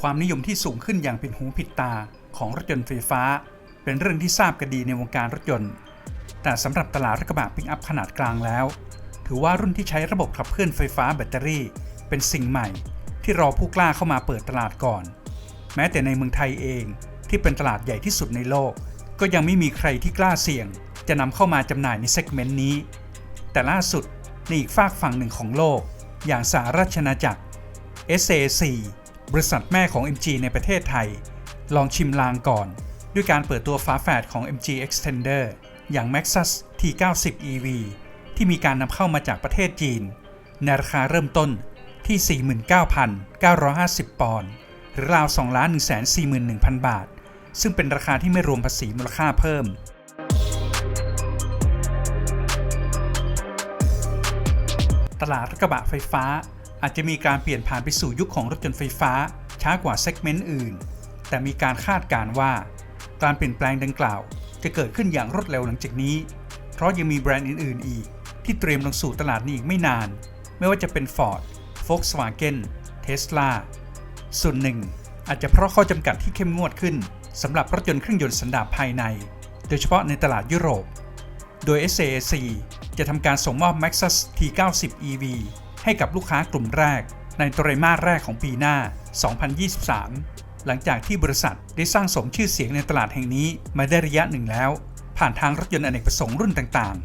ความนิยมที่สูงขึ้นอย่างเป็นหูผิดตาของรถยนต์ไฟฟ้า เป็นเรื่องที่ทราบกันดีในวงการรถยนต์ แต่สำหรับตลาดรถกระบะปิกอัพขนาดกลางแล้ว ถือว่ารุ่นที่ใช้ระบบขับเคลื่อนไฟฟ้าแบตเตอรี่ เป็นสิ่งใหม่ ที่รอผู้กล้าเข้ามาเปิดตลาดก่อน แม้แต่ในเมืองไทยเองที่เป็นตลาดใหญ่ที่สุดในโลก ก็ยังไม่มีใครที่กล้าเสี่ยง จะนำเข้ามาจำหน่ายในเซกเมนต์นี้ แต่ล่าสุดในอีกฝากฝั่งหนึ่งของโลก อย่างสหราชอาณาจักร SAC บริษัทแม่ของ MG ในประเทศไทย ลองชิมลางก่อน ด้วยการเปิดตัวฝาแฝดของ MG Extender อย่าง Maxus T90 EV ที่มีการนำเข้ามาจากประเทศจีน ในราคาเริ่มต้นที่ 49,950 ปอนด์หรือราว 2,141,000 บาท ซึ่งเป็นราคาที่ไม่รวมภาษีมูลค่าเพิ่มตลาดรถกระบะไฟฟ้า อาจจะมีการเปลี่ยนผ่านไปสู่ยุคของรถยนต์ไฟฟ้า ช้ากว่าเซกเมนต์อื่น แต่มีการคาดการณ์ว่า การเปลี่ยนแปลงดังกล่าว จะเกิดขึ้นอย่างรวดเร็วหลังจากนี้ เพราะยังมีแบรนด์อื่น ๆ อีก ที่เตรียมลงสู่ตลาดนี้อีกไม่นาน ไม่ว่าจะเป็น Ford Volkswagen Tesla ส่วนหนึ่ง อาจจะเพราะข้อจำกัดที่เข้มงวดขึ้นสำหรับรถยนต์เครื่องยนต์สันดาปภายใน โดยเฉพาะในตลาดยุโรป โดย SAC จะทำการส่งมอบ Maxus T90 EV ให้กับลูกค้ากลุ่มแรก ในไตรมาสแรกของปีหน้า 2023 หลังจากที่บริษัทได้สร้างสมชื่อเสียงในตลาดแห่งนี้มาได้ระยะหนึ่งแล้ว ผ่านทางรถยนต์อเนกประสงค์รุ่นต่างๆ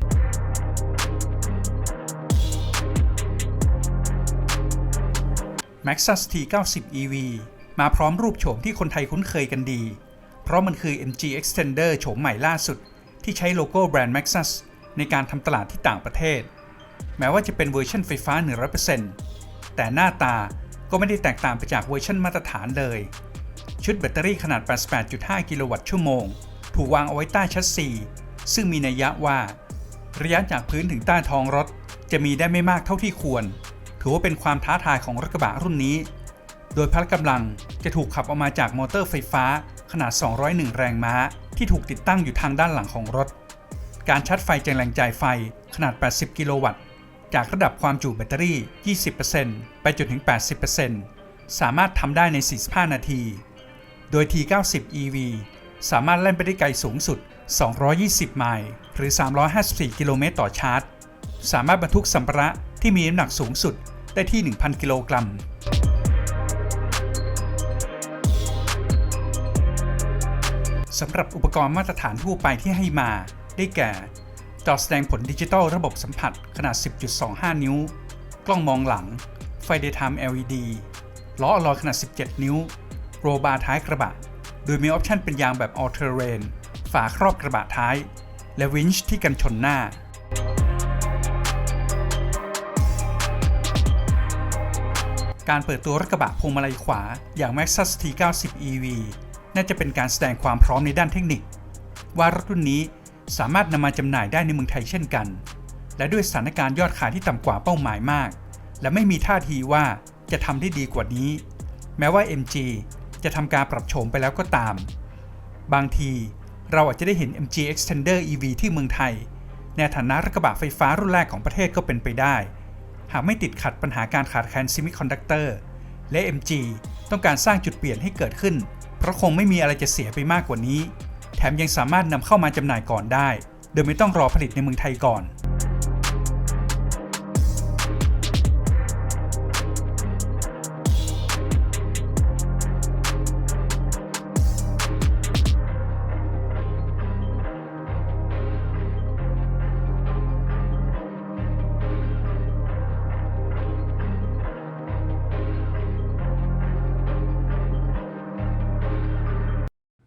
Maxus T90 EV มาพร้อมรูปโฉมที่คนไทยคุ้นเคยกันดี เพราะมันคือ MG Extender โฉมใหม่ล่าสุด ที่ใช้โลโก้แบรนด์ Maxus ในการทำตลาดที่ต่างประเทศ แม้ว่าจะเป็นเวอร์ชันไฟฟ้า 100%แต่หน้าตาก็ไม่ได้แตกต่างไปจากเวอร์ชันมาตรฐานเลย ชุดแบตเตอรี่ขนาด 88.5 กิโลวัตต์ชั่วโมง ถูกวางเอาไว้ใต้ชัสซีซึ่งมีนัยยะว่า ระยะจากพื้นถึงใต้ท้องรถ จะมีได้ไม่มากเท่าที่ควร ถือว่าเป็นความท้าทายของรถกระบะรุ่นนี้ โดยพละกำลังจะถูกขับออกมาจากมอเตอร์ไฟฟ้าขนาด 201 แรงม้า ที่ถูกติดตั้งอยู่ทางด้านหลังของรถ การชาร์จไฟจากแหล่งจ่ายไฟขนาด 80 กิโลวัตต์ จากระดับความจุแบตเตอรี่ 20%ไปจนถึง 80%สามารถทำได้ใน 45 นาที โดย T90 EV สามารถเล่นไปได้ไกลสูงสุด 220 ไมล์ หรือ 354 กิโลเมตรต่อชาร์จ สามารถบรรทุกสัมภาระที่มีน้ำหนักสูงสุดได้ที่ 1,000 กิโลกรัมสำหรับอุปกรณ์มาตรฐานทั่วไปที่ให้มา ได้แก่ จอแสดงผลดิจิตอลระบบสัมผัสขนาด 10.25 นิ้ว กล้องมองหลัง ไฟ Daytime LED ล้ออลอยขนาด 17 นิ้ว โรบาร์ท้ายกระบะ โดยมีออปชันเป็นยางแบบ All Terrain ฝาครอบกระบะท้าย และวินช์ที่กันชนหน้า การเปิดตัวรถกระบะพวงมาลัยขวาอย่าง Maxus T90 EV น่าจะเป็นการแสดงความพร้อมในด้านเทคนิค ว่ารถรุ่นนี้ สามารถนำมาจำหน่ายได้ในเมืองไทยเช่นกัน และด้วยสถานการณ์ยอดขายที่ต่ำกว่าเป้าหมายมาก และไม่มีท่าทีว่าจะทำได้ดีกว่านี้ แม้ว่า MG จะทำการปรับโฉมไปแล้วก็ตาม บางทีเราอาจจะได้เห็น MG Extender EV ที่เมืองไทย ในฐานะรถกระบะไฟฟ้ารุ่นแรกของประเทศก็เป็นไปได้ หากไม่ติดขัดปัญหาการขาดแคลนซิมิคอนดักเตอร์และ MG ต้องการสร้างจุดเปลี่ยนให้เกิดขึ้น เพราะคงไม่มีอะไรจะเสียไปมากกว่านี้ มยังสามารถนำเข้ามาจำหน่ายก่อนได้ โดยไม่ต้องรอผลิตในเมืองไทยก่อน